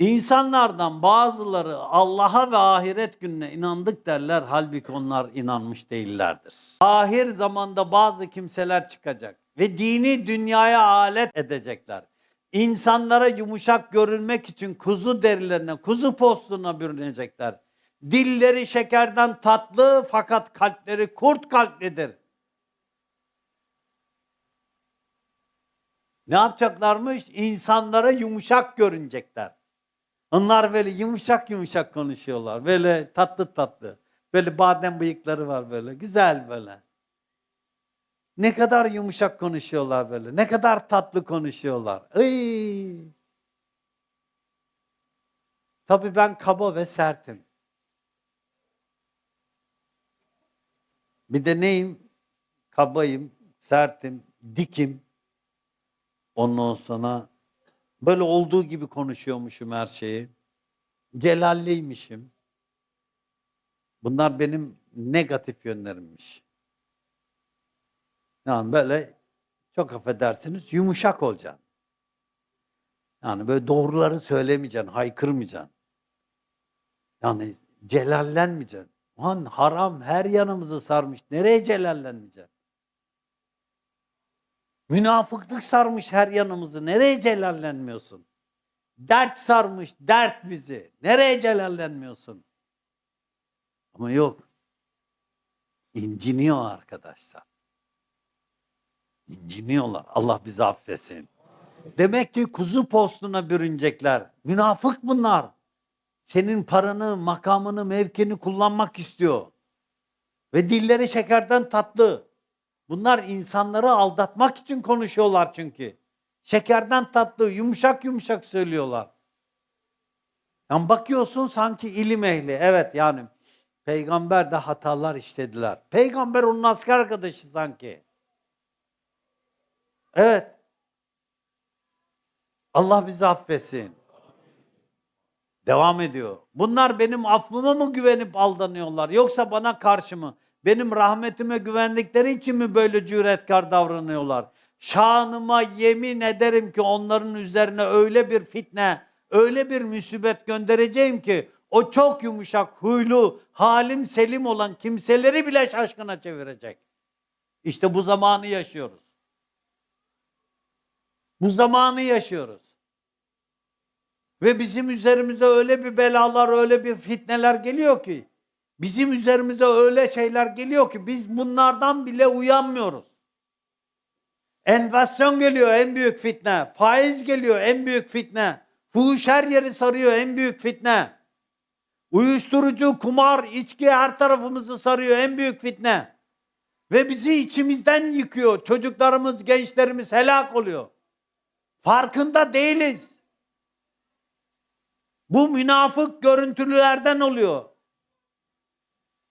İnsanlardan bazıları Allah'a ve ahiret gününe inandık derler halbuki onlar inanmış değillerdir. Ahir zamanda bazı kimseler çıkacak ve dini dünyaya alet edecekler. İnsanlara yumuşak görünmek için kuzu derilerine, kuzu postuna bürünecekler. Dilleri şekerden tatlı fakat kalpleri kurt kalplidir. Ne yapacaklarmış? İnsanlara yumuşak görünecekler. Onlar böyle yumuşak yumuşak konuşuyorlar. Böyle tatlı tatlı. Böyle badem bıyıkları var böyle. Güzel böyle. Ne kadar yumuşak konuşuyorlar böyle. Ne kadar tatlı konuşuyorlar. Ay. Tabii ben kaba ve sertim. Bir de neyim? Kabayım, sertim, dikim. Ondan sonra böyle olduğu gibi konuşuyormuşum her şeyi. Celalliymişim. Bunlar benim negatif yönlerimmiş. Yani böyle çok affedersiniz yumuşak olacaksın. Yani böyle doğruları söylemeyeceksin, haykırmayacaksın. Yani celallenmeyeceksin. Lan haram her yanımızı sarmış. Nereye celallenmeyeceksin? Münafıklık sarmış her yanımızı. Nereye celallenmiyorsun? Dert sarmış, dert bizi. Nereye celallenmiyorsun? Ama yok. İnciniyor arkadaşlar. İnciniyorlar. Allah bizi affetsin. Demek ki kuzu postuna bürünecekler. Münafık bunlar. Senin paranı, makamını, mevkini kullanmak istiyor. Ve dilleri şekerden tatlı. Bunlar insanları aldatmak için konuşuyorlar çünkü. Şekerden tatlı, yumuşak yumuşak söylüyorlar. Yani bakıyorsun sanki ilim ehli. Evet yani peygamber de hatalar işlediler. Peygamber onun asker arkadaşı sanki. Evet. Allah bizi affetsin. Devam ediyor. Bunlar benim affıma mı güvenip aldanıyorlar yoksa bana karşı mı? Benim rahmetime güvendikleri için mi böyle cüretkar davranıyorlar? Şanıma yemin ederim ki onların üzerine öyle bir fitne, öyle bir musibet göndereceğim ki o çok yumuşak, huylu, halim selim olan kimseleri bile şaşkına çevirecek. İşte bu zamanı yaşıyoruz. Bu zamanı yaşıyoruz. Ve bizim üzerimize öyle bir belalar, öyle bir fitneler geliyor ki, bizim üzerimize öyle şeyler geliyor ki biz bunlardan bile uyanmıyoruz. Enflasyon geliyor en büyük fitne, faiz geliyor en büyük fitne, fuhuş her yeri sarıyor en büyük fitne. Uyuşturucu, kumar, içki her tarafımızı sarıyor en büyük fitne. Ve bizi içimizden yıkıyor. Çocuklarımız, gençlerimiz helak oluyor. Farkında değiliz. Bu münafık görüntülülerden oluyor.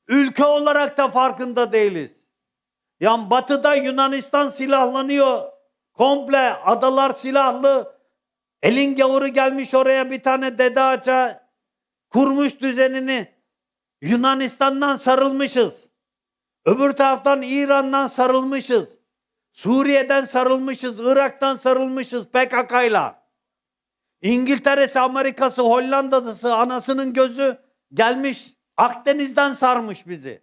Ülke olarak da farkında değiliz. Yani batıda Yunanistan silahlanıyor. Komple adalar silahlı. Elin gavuru gelmiş oraya bir tane dede ağaça kurmuş düzenini. Yunanistan'dan sarılmışız. Öbür taraftan İran'dan sarılmışız. Suriye'den sarılmışız, Irak'tan sarılmışız PKK'yla. İngiltere'si, Amerika'sı, Hollanda'sı, anasının gözü gelmiş Akdeniz'den sarmış bizi.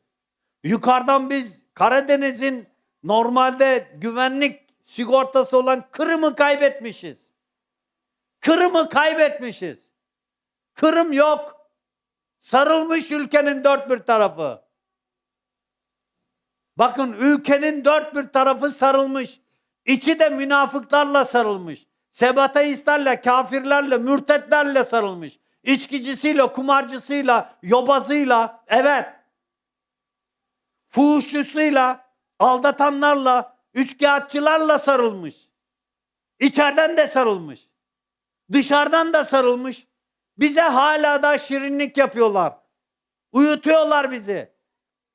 Yukarıdan biz Karadeniz'in normalde güvenlik sigortası olan Kırım'ı kaybetmişiz. Kırım'ı kaybetmişiz. Kırım yok. Sarılmış ülkenin dört bir tarafı. Bakın ülkenin dört bir tarafı sarılmış. İçi de münafıklarla sarılmış. Sebateistlerle, kafirlerle, mürtetlerle sarılmış. İçkicisiyle, kumarcısıyla, yobazıyla, evet. Fuhuşçusuyla, aldatanlarla, üçkağıtçılarla sarılmış. İçeriden de sarılmış. Dışarıdan da sarılmış. Bize hala da şirinlik yapıyorlar. Uyutuyorlar bizi.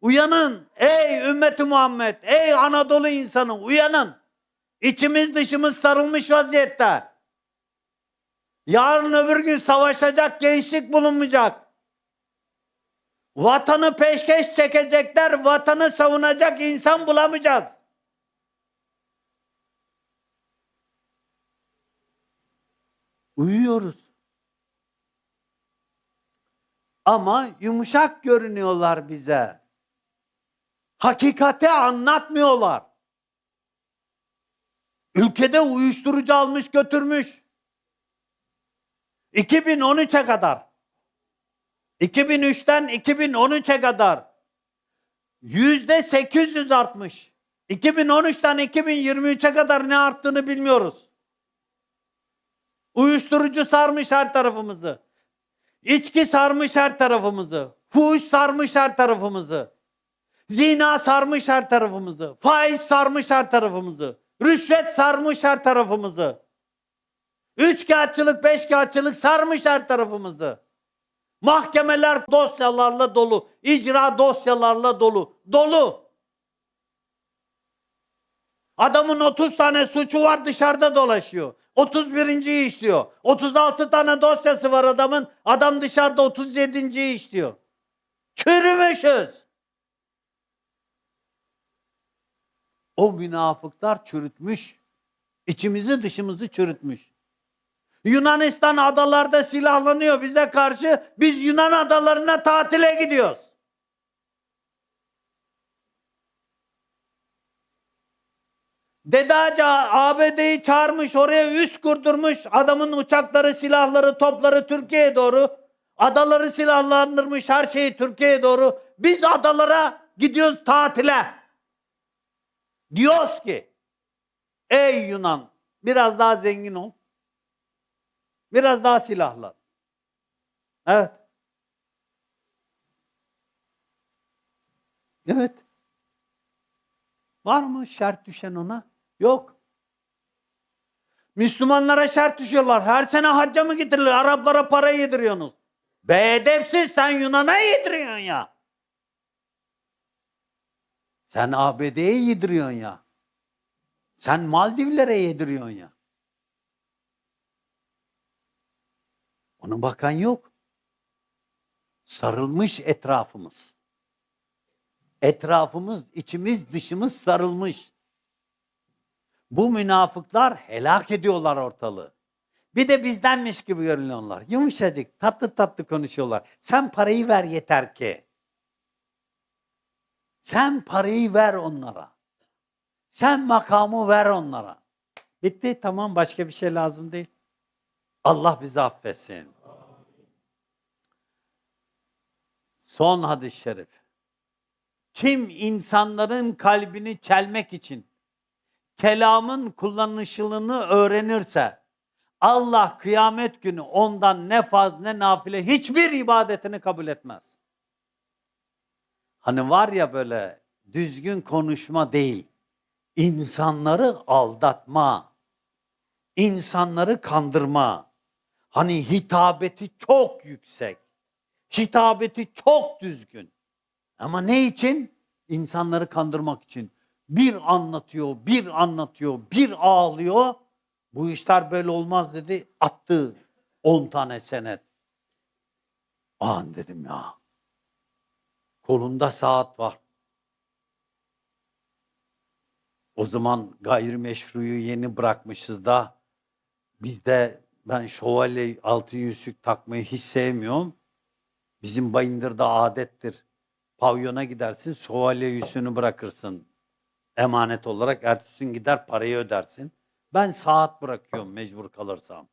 Uyanın ey ümmeti Muhammed, ey Anadolu insanı uyanın. İçimiz dışımız sarılmış vaziyette. Yarın öbür gün savaşacak gençlik bulunmayacak. Vatanı peşkeş çekecekler, vatanı savunacak insan bulamayacağız. Uyuyoruz. Ama yumuşak görünüyorlar bize. Hakikati anlatmıyorlar. Ülkede uyuşturucu almış götürmüş. 2013'e kadar. 2003'ten 2013'e kadar yüzde 800 artmış. 2013'ten 2023'e kadar ne arttığını bilmiyoruz. Uyuşturucu sarmış her tarafımızı. İçki sarmış her tarafımızı. Fuhuş sarmış her tarafımızı. Zina sarmış her tarafımızı. Faiz sarmış her tarafımızı. Rüşvet sarmış her tarafımızı. Üç kağıtçılık, beş kağıtçılık sarmış her tarafımızı. Mahkemeler dosyalarla dolu. icra dosyalarla dolu. Dolu. Adamın 30 tane suçu var dışarıda dolaşıyor. 31. işliyor. 36 tane dosyası var adamın. Adam dışarıda 37. işliyor. Çürümüşüz. O münafıklar çürütmüş. İçimizi dışımızı çürütmüş. Yunanistan adalarda silahlanıyor bize karşı. Biz Yunan adalarına tatile gidiyoruz. Dede Hacı ABD'yi çağırmış oraya üs kurdurmuş. Adamın uçakları, silahları, topları Türkiye'ye doğru. Adaları silahlandırmış her şeyi Türkiye'ye doğru. Biz adalara gidiyoruz tatile. Diyoruz ki ey Yunan biraz daha zengin ol. Biraz daha silahlan. Evet. Evet. Var mı şart düşen ona? Yok. Müslümanlara şart düşüyorlar. Her sene hacca mı getirilir? Araplara para yediriyorsunuz. Be edepsiz sen Yunan'a yediriyorsun ya. Sen ABD'ye yediriyorsun ya. Sen Maldivlere yediriyorsun ya. Ona bakan yok. Sarılmış etrafımız. Etrafımız, içimiz, dışımız sarılmış. Bu münafıklar helak ediyorlar ortalığı. Bir de bizdenmiş gibi görünüyorlar. Yumuşacık, tatlı tatlı konuşuyorlar. Sen parayı ver yeter ki. Sen parayı ver onlara. Sen makamı ver onlara. Bitti tamam başka bir şey lazım değil. Allah bizi affetsin. Son hadis-i şerif. Kim insanların kalbini çelmek için kelamın kullanışılığını öğrenirse Allah kıyamet günü ondan ne faz ne nafile hiçbir ibadetini kabul etmez. Hani var ya böyle düzgün konuşma değil, insanları aldatma, insanları kandırma. Hani hitabeti çok yüksek, hitabeti çok düzgün. Ama ne için? İnsanları kandırmak için. Bir anlatıyor, bir anlatıyor, bir ağlıyor. Bu işler böyle olmaz dedi. Attı 10 tane senet. An dedim ya. Kolunda saat var. O zaman gayrimeşruyu yeni bırakmışız da bizde ben şövalye altı yüzük takmayı hiç sevmiyorum. Bizim Bayındır'da adettir. Pavyona gidersin, şövalye yüzüğünü bırakırsın emanet olarak. Ertesi gider parayı ödersin. Ben saat bırakıyorum mecbur kalırsam.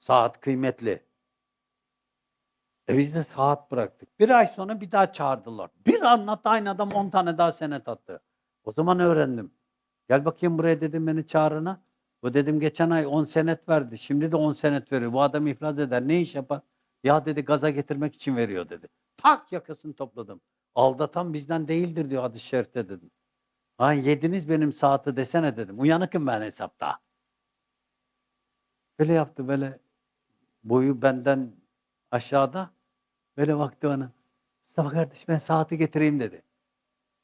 Saat kıymetli. E biz de saat bıraktık. Bir ay sonra bir daha çağırdılar. Bir anlat aynı adam 10 tane daha senet attı. O zaman öğrendim. Gel bakayım buraya dedim beni çağrına. O dedim geçen ay 10 senet verdi. Şimdi de 10 senet veriyor. Bu adam iflas eder. Ne iş yapar? Ya dedi gaza getirmek için veriyor dedi. Tak yakasını topladım. Aldatan bizden değildir diyor hadis-i şerifte dedim. Ha yediniz benim saati desene dedim. Uyanıkım ben hesapta. Böyle yaptı böyle boyu benden aşağıda. Böyle baktı bana. Mustafa kardeş ben saati getireyim dedi.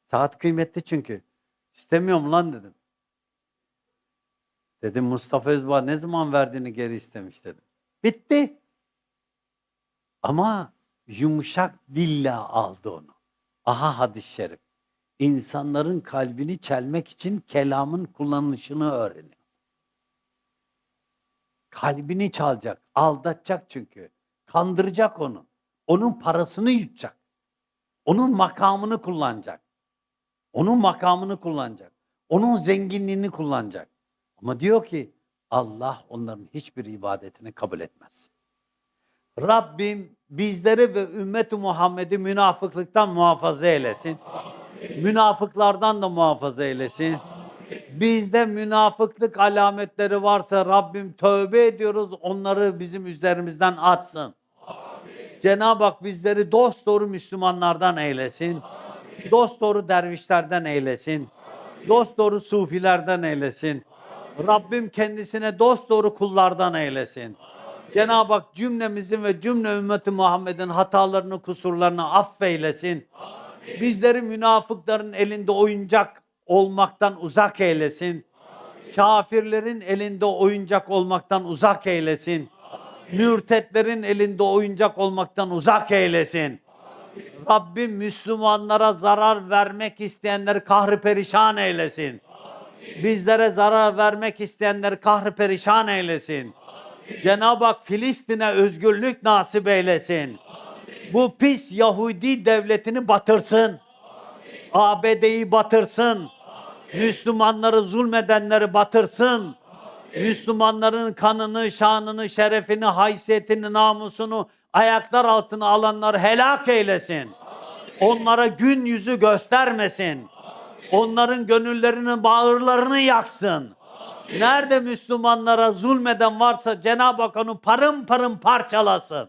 Saat kıymetli çünkü. İstemiyorum lan dedim. Dedim Mustafa Özbağ ne zaman verdiğini geri istemiş dedim. Bitti. Ama yumuşak dille aldı onu. Aha hadis-i şerif. İnsanların kalbini çelmek için kelamın kullanılışını öğreniyor. Kalbini çalacak, aldatacak çünkü. Kandıracak onu. Onun parasını yutacak. Onun makamını kullanacak. Onun makamını kullanacak. Onun zenginliğini kullanacak. Ama diyor ki Allah onların hiçbir ibadetini kabul etmez. Rabbim bizleri ve ümmeti Muhammed'i münafıklıktan muhafaza eylesin. Münafıklardan da muhafaza eylesin. Bizde münafıklık alametleri varsa Rabbim tövbe ediyoruz onları bizim üzerimizden atsın. Cenab-ı Hak bizleri dost doğru Müslümanlardan eylesin. Dost doğru dervişlerden eylesin. Dost doğru sufilerden eylesin. Rabbim kendisine dost doğru kullardan eylesin. Cenab-ı Hak cümlemizin ve cümle ümmeti Muhammed'in hatalarını, kusurlarını affeylesin. Bizleri münafıkların elinde oyuncak olmaktan uzak eylesin. Kafirlerin elinde oyuncak olmaktan uzak eylesin. Mürtetlerin elinde oyuncak olmaktan uzak eylesin. Rabbim Müslümanlara zarar vermek isteyenleri kahrı perişan eylesin. Bizlere zarar vermek isteyenleri kahrı perişan eylesin. Cenab-ı Hak Filistin'e özgürlük nasip eylesin. Bu pis Yahudi devletini batırsın. ABD'yi batırsın. Müslümanları zulmedenleri batırsın. Müslümanların kanını, şanını, şerefini, haysiyetini, namusunu ayaklar altına alanları helak eylesin. Onlara gün yüzü göstermesin. Onların gönüllerinin bağırlarını yaksın. Nerede Müslümanlara zulmeden varsa Cenab-ı Hak onu parın parın parçalasın.